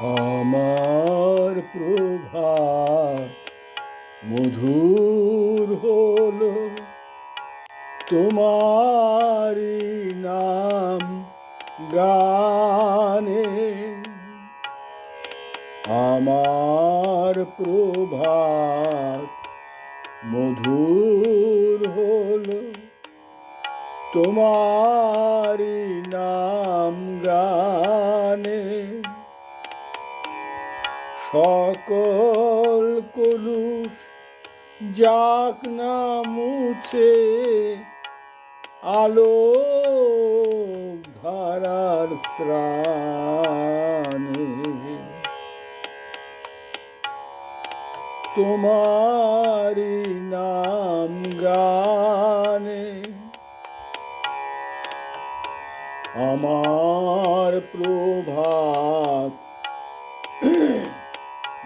আমার প্রভাত মধুর হলো তোমারি নাম গানে। আমার প্রভাত মধুর হলো তোমারি নাম গানে। সকল কলুষ যাক না মুছে আলো ধারার স্রানে তোমারি নাম গানে আমার প্রভাত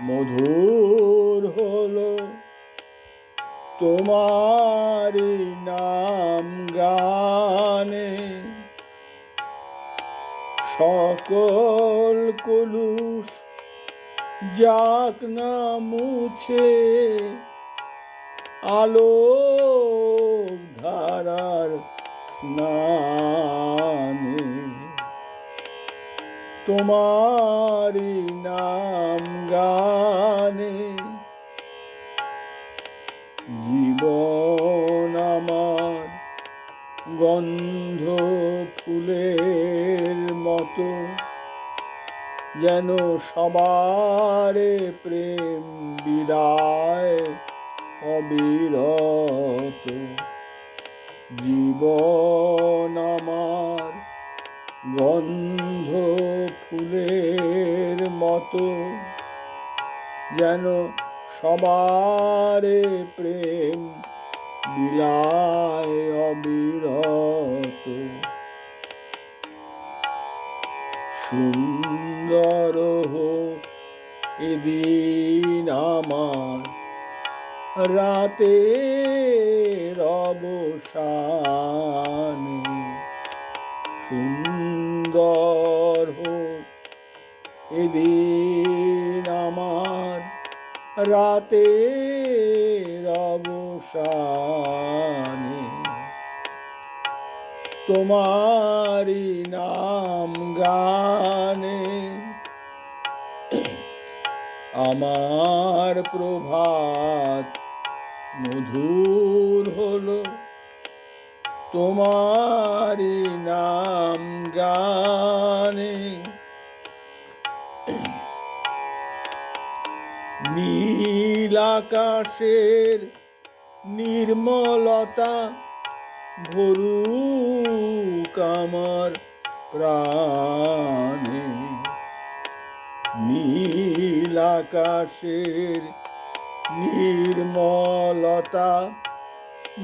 মধুর হলো। তোমারি নাম গানে সকল কলুষ যাক না মুছে আলো ধারার স্নানে। তোমারি নাম গানে। জীবন আমার গন্ধ ফুলের মতো, যেন সবারে প্রেম বিদায় অবিরত। জীবন আমার গন্ধ ফুলের মতো যেন সবারে প্রেম বিলায় অবিরত। সুন্দর হোক এদিন আমার রাতে অবসানে। সুন্দর হোক এদিন আমার রাতে অবসানে তোমারি নাম গানে আমার প্রভাত মধুর হলো। তোমারি নাম গানে। নীল আকাশের নির্মলতা ভরুক আমার প্রাণে। নীল আকাশের নির্মলতা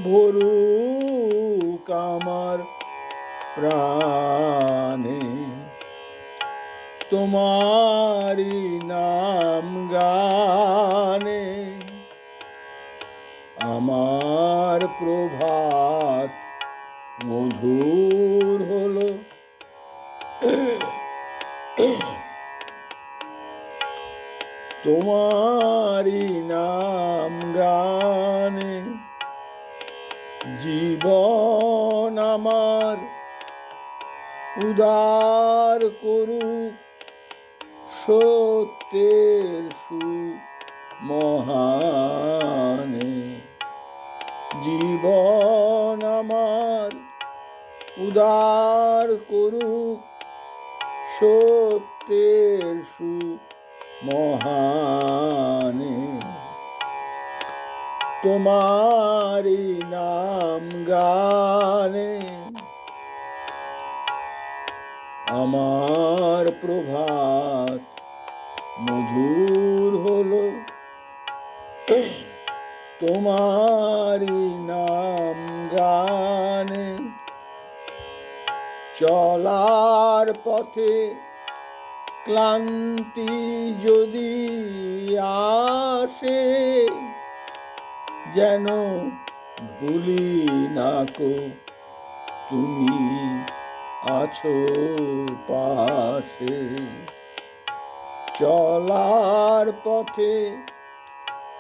ভরুক আমার প্রাণে। তোমারি নাম গানে। আমার প্রভাত মধুর হলো। তোমারি নাম গানে। জীবন আমার উদার করুক সত্যের সু মহানে জীবন আমার উদার করুক সত্যের সু মহানে তোমারি নাম গানে। আমার প্রভাত মধুর হলো। তোমারি নাম গানে। চলার পথে ক্লান্তি যদি আসে যেন ভুলি না কো। তুমি আছো পাশে। চলার পথে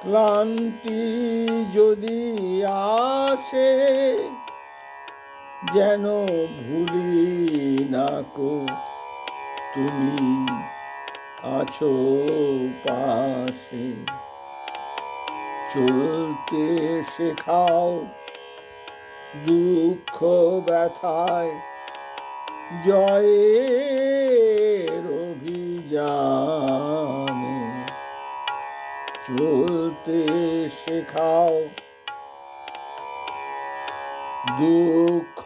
ক্লান্তি যদি আসে, যেন ভুলি না কো। তুমি আছো পাশে। চলতে শেখাও। দুঃখ ব্যথায় জয়ের অভিযানে চলতে শেখাও। দুঃখ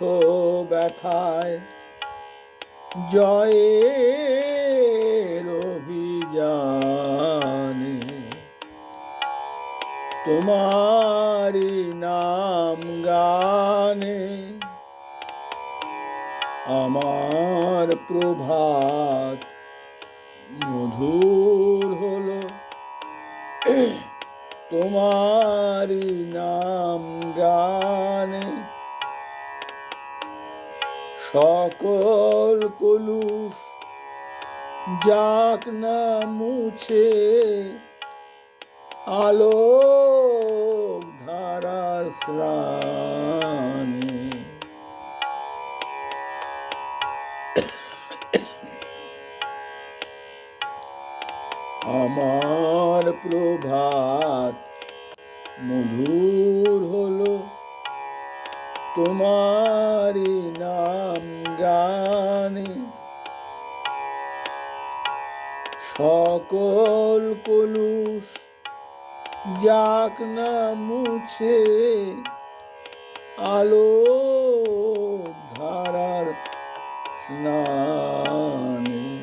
ব্যথায় জয়ের তোমারি নাম গানে আমার প্রভাত মধুর হলো। তোমারি নাম গানে সকল কলুষ যাক না মুছে আলো ধারার আমার প্রভাত মধুর হলো তোমারি নাম গানে। সকল কলুষ যাক না মুছে আলো ধারার স্নানে।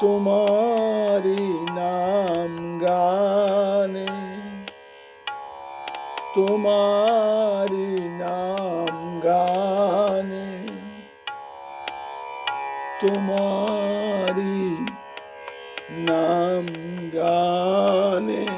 তোমারি নাম গানে। তোমারি নাম গানে। তোমারি নাম গানে